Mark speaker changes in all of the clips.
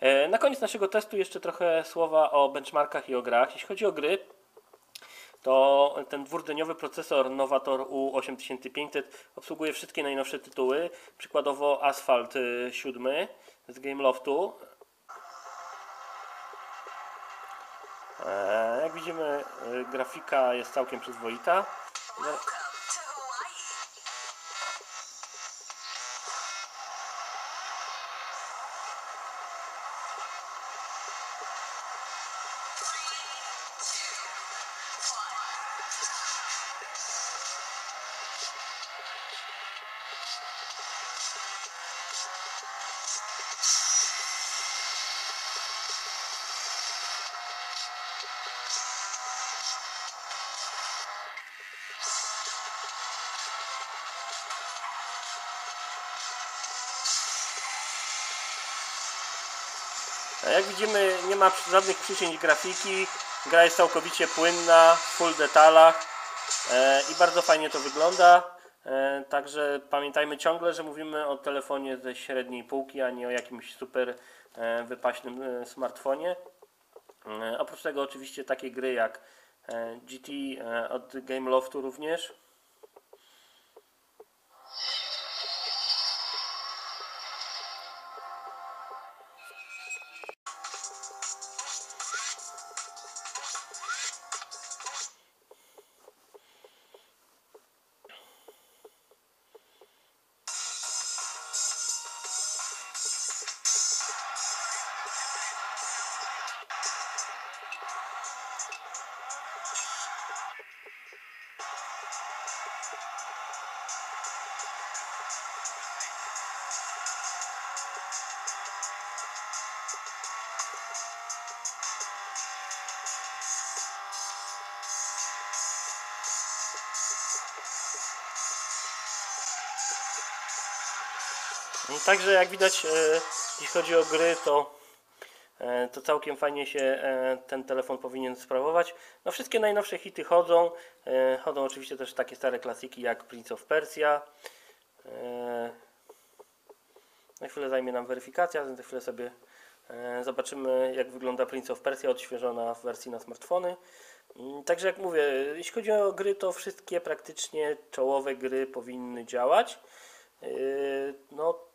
Speaker 1: E, Na koniec naszego testu jeszcze trochę słowa o benchmarkach i o grach. Jeśli chodzi o gry, to ten dwurdzeniowy procesor Novator U8500 obsługuje wszystkie najnowsze tytuły. Przykładowo Asphalt y, 7 z Gameloftu. E, Jak widzimy, grafika jest całkiem przyzwoita. Jak widzimy, nie ma żadnych przycięć grafiki. Gra jest całkowicie płynna, w full detalach e, i bardzo fajnie to wygląda. E, także pamiętajmy ciągle, że mówimy o telefonie ze średniej półki, a nie o jakimś super e, wypaśnym smartfonie. Oprócz tego oczywiście takie gry jak GT od Gameloftu również. Także jak widać, e, jeśli chodzi o gry, to, e, to całkiem fajnie się e, ten telefon powinien sprawować. No wszystkie najnowsze hity chodzą. Chodzą oczywiście też takie stare klasyki jak Prince of Persia. Na chwilę zajmie nam weryfikacja, za chwilę sobie zobaczymy jak wygląda Prince of Persia odświeżona w wersji na smartfony. Mm, Także jak mówię, jeśli chodzi o gry, to wszystkie praktycznie czołowe gry powinny działać. No,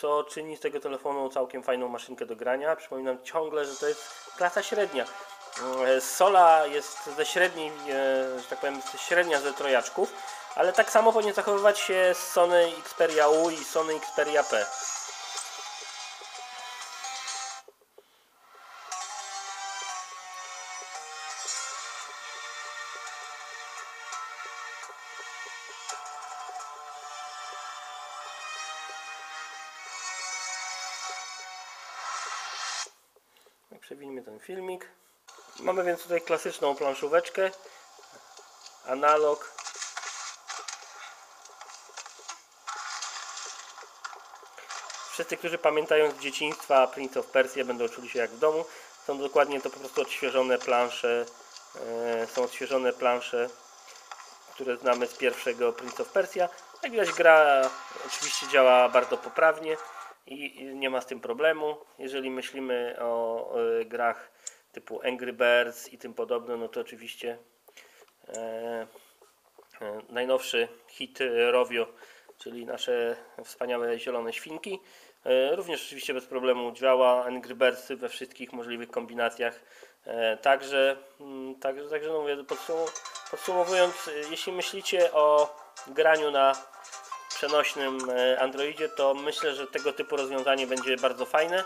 Speaker 1: co czyni z tego telefonu całkiem fajną maszynkę do grania. Przypominam ciągle, że to jest klasa średnia. Yy, Sola jest ze średniej, yy, że tak powiem, średnia ze trojaczków, ale tak samo powinien zachowywać się Sony Xperia U i Sony Xperia P. filmik. Mamy więc tutaj klasyczną planszóweczkę. Analog. Wszyscy, którzy pamiętają z dzieciństwa Prince of Persia będą czuli się jak w domu. Są dokładnie to po prostu odświeżone plansze. e, Są odświeżone plansze, które znamy z pierwszego Prince of Persia. Jak widać gra oczywiście działa bardzo poprawnie i nie ma z tym problemu. Jeżeli myślimy o grach typu Angry Birds i tym podobne, no to oczywiście e, e, najnowszy hit e, Rovio, czyli nasze wspaniałe zielone świnki. Również oczywiście bez problemu działa Angry Birds we wszystkich możliwych kombinacjach. Także, mm, także, także no mówię, podsum- podsumowując, jeśli myślicie o graniu na przenośnym e, Androidzie, to myślę, że tego typu rozwiązanie będzie bardzo fajne.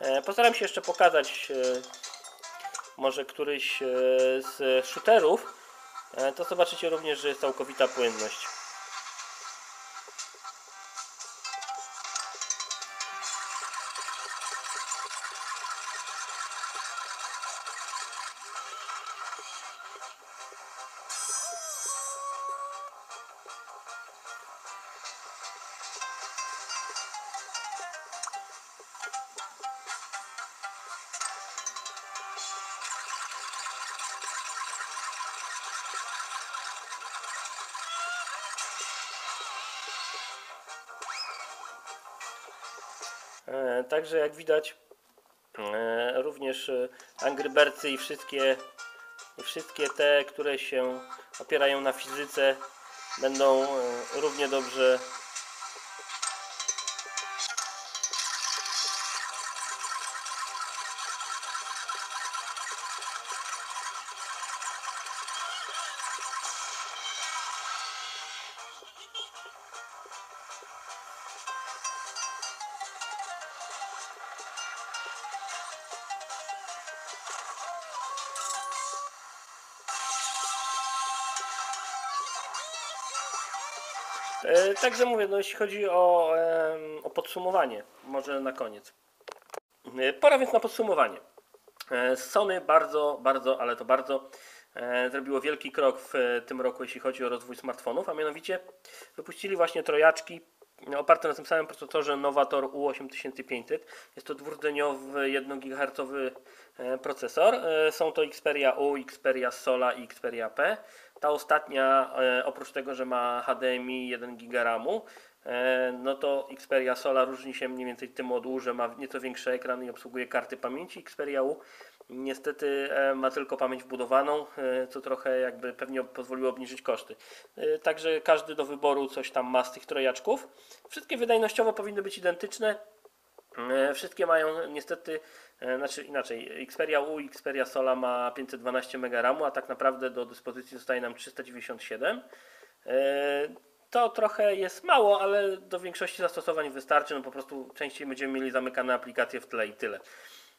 Speaker 1: E, Postaram się jeszcze pokazać e, może któryś z shooterów. To zobaczycie również, że jest całkowita płynność. Także jak widać E, Również e, Angry Birdsy i wszystkie, wszystkie te, które się opierają na fizyce, będą e, równie dobrze E, Także mówię, no jeśli chodzi o, o podsumowanie, może na koniec. E, Pora więc na podsumowanie. E, Sony bardzo, bardzo, ale to bardzo zrobiło wielki krok w tym roku, jeśli chodzi o rozwój smartfonów, a mianowicie wypuścili właśnie trojaczki oparte na tym samym procesorze Novator U8500. Jest to dwurdzeniowy 1 GHz procesor. Są to Xperia U, Xperia Sola i Xperia P. Ta ostatnia, e, oprócz tego, że ma HDMI 1 GB RAMu, e, no to Xperia Sola różni się mniej więcej tym od U, że ma nieco większy ekran i obsługuje karty pamięci. Xperia U niestety e, ma tylko pamięć wbudowaną, co trochę jakby pewnie pozwoliło obniżyć koszty. Także każdy do wyboru coś tam ma z tych trojaczków. Wszystkie wydajnościowo powinny być identyczne. E, Wszystkie mają niestety, e, znaczy inaczej, Xperia U i Xperia Sola ma 512 MB RAMu, a tak naprawdę do dyspozycji zostaje nam 397. E, To trochę jest mało, ale do większości zastosowań wystarczy, no po prostu częściej będziemy mieli zamykane aplikacje w tle i tyle.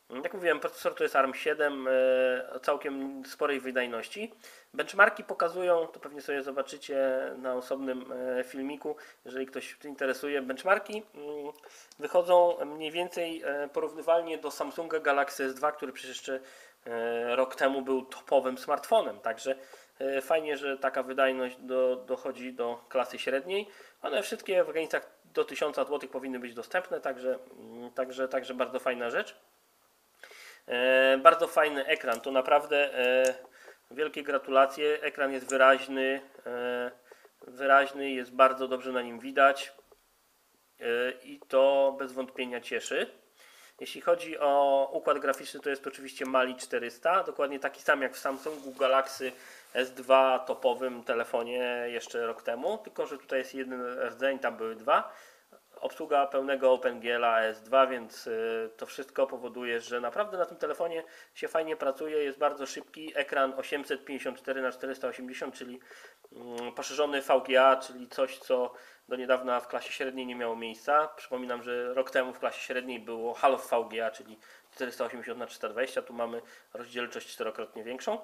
Speaker 1: Jak mówiłem, procesor to jest ARM7 e, o całkiem sporej wydajności. Benchmarki pokazują, to pewnie sobie zobaczycie na osobnym e, filmiku, jeżeli ktoś interesuje. Benchmarki mm, wychodzą mniej więcej e, porównywalnie do Samsunga Galaxy S2, który przecież jeszcze e, rok temu był topowym smartfonem. Także e, fajnie, że taka wydajność do, dochodzi do klasy średniej. One wszystkie w granicach do 1000 zł powinny być dostępne, także, mm, także, także bardzo fajna rzecz. E, bardzo fajny ekran, to naprawdę e, wielkie gratulacje. Ekran jest wyraźny, e, wyraźny, jest bardzo dobrze na nim widać i to bez wątpienia cieszy. Jeśli chodzi o układ graficzny, to jest oczywiście Mali 400, dokładnie taki sam jak w Samsungu Galaxy S2 topowym telefonie jeszcze rok temu, tylko że tutaj jest jeden rdzeń, tam były dwa obsługa pełnego OpenGL S2, więc y, to wszystko powoduje, że naprawdę na tym telefonie się fajnie pracuje, jest bardzo szybki, ekran 854 x 480 czyli mm, poszerzony VGA, czyli coś, co do niedawna w klasie średniej nie miało miejsca. Przypominam, że rok temu w klasie średniej było half VGA, czyli 480 x 320 tu mamy rozdzielczość czterokrotnie większą.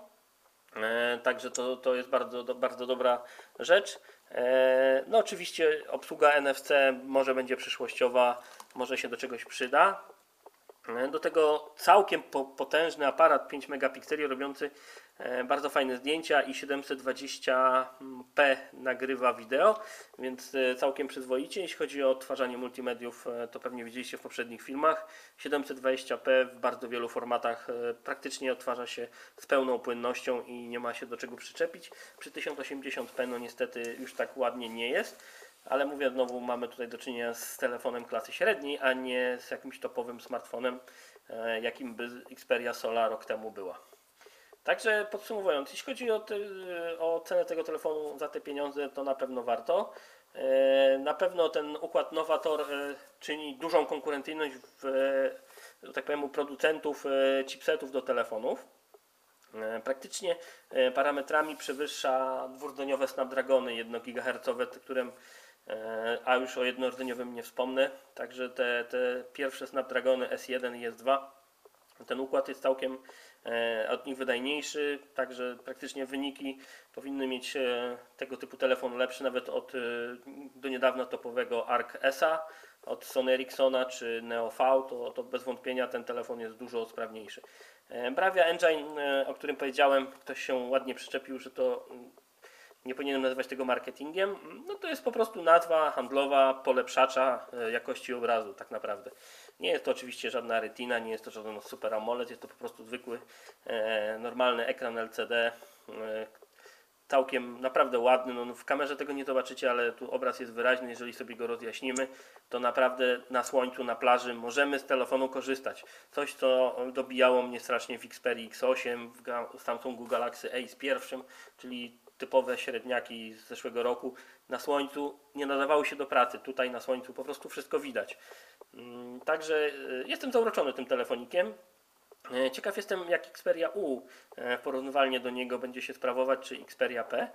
Speaker 1: E, Także to, to jest bardzo, bardzo dobra rzecz. E, No oczywiście obsługa NFC może będzie przyszłościowa, może się do czegoś przyda. E, Do tego całkiem po, potężny aparat 5 megapikseli robiący bardzo fajne zdjęcia i 720p nagrywa wideo, więc e, całkiem przyzwoicie. Jeśli chodzi o odtwarzanie multimediów, e, to pewnie widzieliście w poprzednich filmach. 720p w bardzo wielu formatach e, praktycznie odtwarza się z pełną płynnością i nie ma się do czego przyczepić. Przy 1080p no niestety już tak ładnie nie jest. Ale mówię znowu, mamy tutaj do czynienia z telefonem klasy średniej, a nie z jakimś topowym smartfonem, e, jakim by Xperia Sola rok temu była. Także podsumowując, jeśli chodzi o, te, o cenę tego telefonu za te pieniądze, to na pewno warto. E, Na pewno ten układ Novator e, czyni dużą konkurencyjność w, tak powiem, producentów e, chipsetów do telefonów. Praktycznie parametrami przewyższa dwurdzeniowe Snapdragony 1 GHz, którym a już o jednordzeniowym nie wspomnę. Także te, te pierwsze Snapdragony S1 i S2 ten układ jest całkiem od nich wydajniejszy, także praktycznie wyniki powinny mieć e, tego typu telefon lepszy nawet od e, do niedawna topowego Arc S-a, od Sony Ericssona czy Neo V, to, to bez wątpienia ten telefon jest dużo sprawniejszy. E, Bravia Engine, e, o którym powiedziałem, ktoś się ładnie przyczepił, że to nie powinienem nazywać tego marketingiem. No to jest po prostu nazwa handlowa polepszacza e, jakości obrazu, tak naprawdę. Nie jest to oczywiście żadna retina, nie jest to żaden super AMOLED, jest to po prostu zwykły, e, normalny ekran LCD. E, całkiem naprawdę ładny. No, w kamerze tego nie zobaczycie, ale tu obraz jest wyraźny. Jeżeli sobie go rozjaśnimy, to naprawdę na słońcu, na plaży możemy z telefonu korzystać. Coś, co dobijało mnie strasznie w Xperia X8, w Samsungu Galaxy Ace pierwszym, czyli typowe średniaki z zeszłego roku. Na słońcu nie nadawały się do pracy. Tutaj na słońcu po prostu wszystko widać. Mm, Także y, jestem zauroczony tym telefonikiem. E, Ciekaw jestem, jak Xperia U e, porównywalnie do niego będzie się sprawować, czy Xperia P.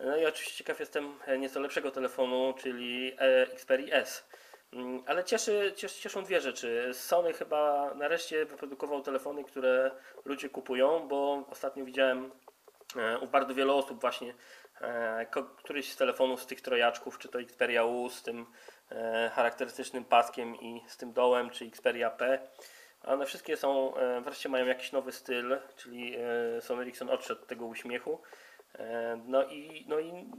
Speaker 1: No i oczywiście ciekaw jestem e, nieco lepszego telefonu, czyli e, Xperia S. Mm, Ale cieszy, cieszą dwie rzeczy. Sony chyba nareszcie wyprodukował telefony, które ludzie kupują, bo ostatnio widziałem e, u bardzo wielu osób właśnie e, któryś z telefonów z tych trojaczków, czy to Xperia U z tym e, charakterystycznym paskiem i z tym dołem, czy Xperia P. One wszystkie są, e, wreszcie mają jakiś nowy styl, czyli e, Sony Ericsson odszedł od tego uśmiechu. E, No i, no i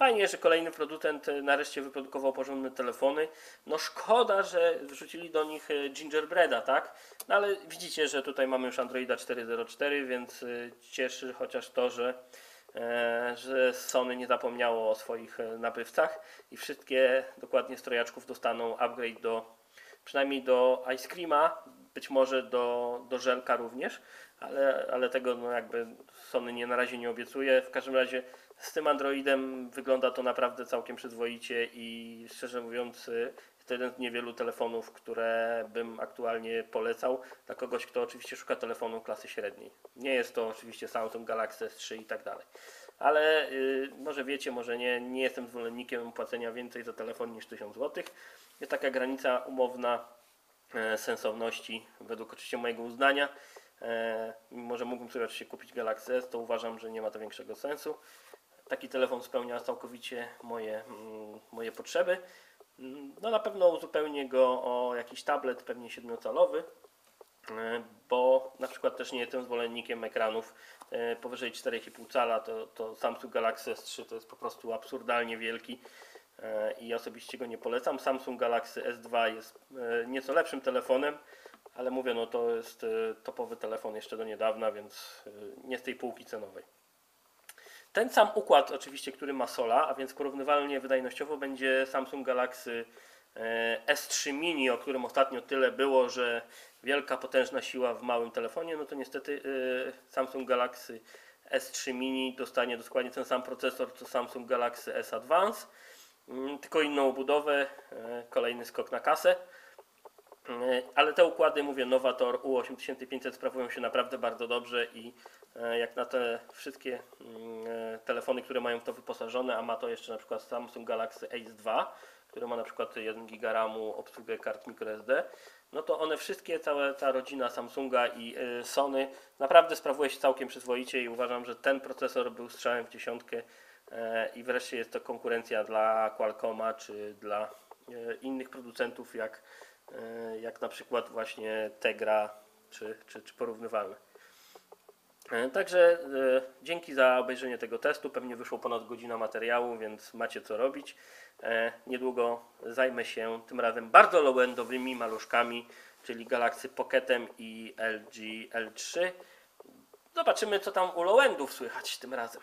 Speaker 1: fajnie, że kolejny producent e, nareszcie wyprodukował porządne telefony. No szkoda, że wrzucili do nich e, Gingerbreada, tak? No ale widzicie, że tutaj mamy już Androida 4.04, więc e, cieszy chociaż to, że że Sony nie zapomniało o swoich nabywcach i wszystkie dokładnie strojaczków dostaną upgrade do przynajmniej do Ice Creama, być może do, do żelka również, ale, ale tego no jakby Sony nie na razie nie obiecuje. W każdym razie z tym Androidem wygląda to naprawdę całkiem przyzwoicie i szczerze mówiąc y, to jeden z niewielu telefonów, które bym aktualnie polecał dla kogoś, kto oczywiście szuka telefonu klasy średniej. Nie jest to oczywiście Samsung Galaxy S3 i tak dalej. Ale y, może wiecie, może nie, nie jestem zwolennikiem płacenia więcej za telefon niż 1000 zł. Jest taka granica umowna e, sensowności według oczywiście mojego uznania. E, mimo, że mógłbym sobie oczywiście kupić Galaxy S, to uważam, że nie ma to większego sensu. Taki telefon spełnia całkowicie moje, mm, moje potrzeby. No na pewno uzupełnię go o jakiś tablet, pewnie 7-calowy, e, bo na przykład też nie jestem zwolennikiem ekranów e, powyżej 4,5 cala. To, to Samsung Galaxy S3 to jest po prostu absurdalnie wielki e, i osobiście go nie polecam. Samsung Galaxy S2 jest nieco lepszym telefonem, ale mówię, no to jest topowy telefon jeszcze do niedawna, więc nie z tej półki cenowej. Ten sam układ oczywiście, który ma Sola, a więc porównywalnie wydajnościowo będzie Samsung Galaxy e, S3 Mini, o którym ostatnio tyle było, że wielka potężna siła w małym telefonie, no to niestety e, Samsung Galaxy S3 Mini dostanie dokładnie ten sam procesor co Samsung Galaxy S Advance, mm, tylko inną obudowę, e, kolejny skok na kasę. E, Ale te układy, mówię, Novator U8500 sprawują się naprawdę bardzo dobrze i e, jak na te wszystkie mm, e, telefony, które mają w to wyposażone, a ma to jeszcze na przykład Samsung Galaxy Ace 2, który ma na przykład 1 GB RAMu, obsługę kart microSD, no to one wszystkie, cała ta rodzina Samsunga i e, Sony naprawdę sprawuje się całkiem przyzwoicie i uważam, że ten procesor był strzałem w dziesiątkę i wreszcie jest to konkurencja dla Qualcomma czy dla innych producentów jak jak na przykład właśnie Tegra czy, czy, czy porównywalne. E, Także e, dzięki za obejrzenie tego testu. Pewnie wyszło ponad godzina materiału, więc macie co robić. E, Niedługo zajmę się tym razem bardzo low-endowymi maluszkami, czyli Galaxy Pocketem i LG L3. Zobaczymy, co tam u low-endów słychać tym razem.